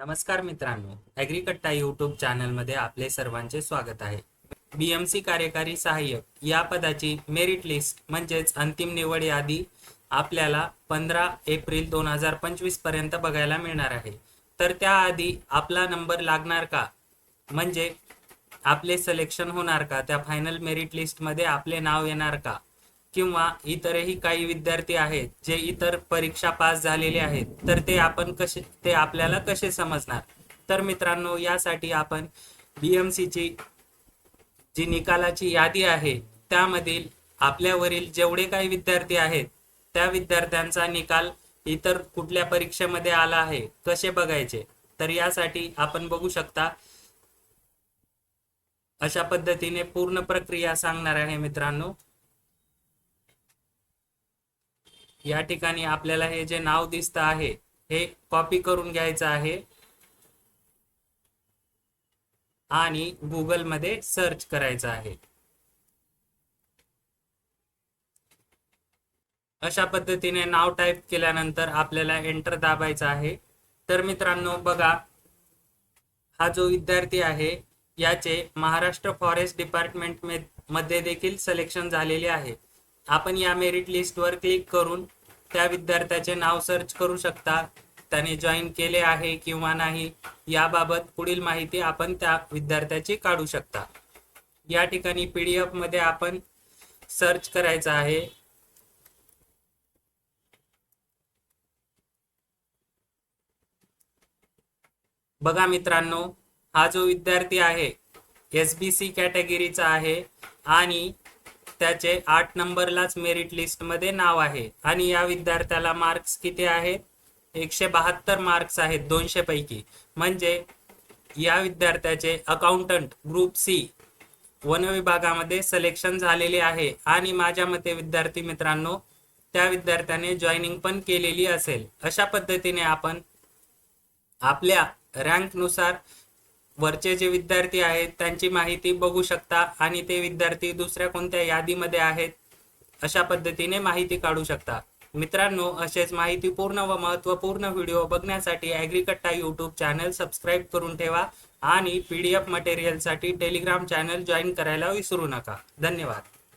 नमस्कार मित्रांनो ॲग्रिकट्टा यूट्यूब चॅनलमध्ये आपले सर्वांचे स्वागत आहे. बीएमसी कार्यकारी सहाय्यक या पदाची मेरिट लिस्ट म्हणजेच अंतिम निवड यादी आपल्याला पंधरा एप्रिल दोन हजार पंचवीसपर्यंत बघायला मिळणार आहे. तर त्याआधी आपला नंबर लागणार का? म्हणजे आपले सिलेक्शन होणार का? त्या फायनल मेरिट लिस्टमध्ये आपले नाव येणार का? किंवा इतरही काही विद्यार्थी आहेत जे इतर परीक्षा पास झालेले आहेत तर ते आपण कसे ते आपल्याला कसे समजणार? तर मित्रांनो यासाठी आपण बीएमसीची जी निकालाची यादी आहे त्यामधील आपल्यावरील जेवढे काही विद्यार्थी आहेत त्या विद्यार्थ्यांचा निकाल इतर कुठल्या परीक्षेमध्ये आला आहे कसे बघायचे? तर यासाठी आपण बघू शकता अशा पद्धतीने पूर्ण प्रक्रिया सांगणार आहे मित्रांनो. या ठिकाणी आपल्याला हे जे नाव दिसतं आहे हे कॉपी करून घ्यायचं आहे. आणि गुगलमध्ये सर्च करायचं आहे. अशा पद्धतीने नाव टाईप केल्यानंतर आपल्याला एंटर दाबायचं आहे. तर मित्रांनो बघा हा जो विद्यार्थी आहे याचे महाराष्ट्र फॉरेस्ट डिपार्टमेंटमध्ये देखील सिलेक्शन झालेले आहे. आपण या मेरिट लिस्टवर क्लिक करून त्या विद्यार्थ्याचे नाव सर्च करू शकता. त्याने जॉईन केले आहे किंवा नाही याबाबत पुढील माहिती आपण त्या विद्यार्थ्याची काढू शकता. या ठिकाणी पीडीएफमध्ये आपण सर्च करायचं आहे. बघा मित्रांनो हा जो विद्यार्थी आहे एस बी सी कॅटेगरीचा आहे आणि त्याचे आठ नंबरलाच मेरिट लिस्टमध्ये नाव आहे. आणि या विद्यार्थ्याला मार्क्स किती आहेत? एकशे बहात्तर मार्क्स आहेत दोनशे पैकी. म्हणजे या विद्यार्थ्याचे अकाउंटंट ग्रुप सी वन विभागामध्ये सिलेक्शन झालेले आहे. आणि माझ्या मते विद्यार्थी मित्रांनो त्या विद्यार्थ्याने जॉईनिंग पण केलेली असेल. अशा पद्धतीने आपण आपल्या रँकनुसार वरचे जे विद्यार्थी आहेत त्यांची माहिती बघू शकता आणि ते विद्यार्थी दुसऱ्या कोणत्या यादीमध्ये आहेत अशा पद्धतीने माहिती काढू शकता. मित्रांनो असेच माहितीपूर्ण व महत्त्वपूर्ण व्हिडिओ बघण्यासाठी ॲग्रिकट्टा यूट्यूब चॅनल सबस्क्राईब करून ठेवा आणि पी डी एफ मटेरियलसाठी टेलिग्राम चॅनल जॉईन करायला विसरू नका. धन्यवाद.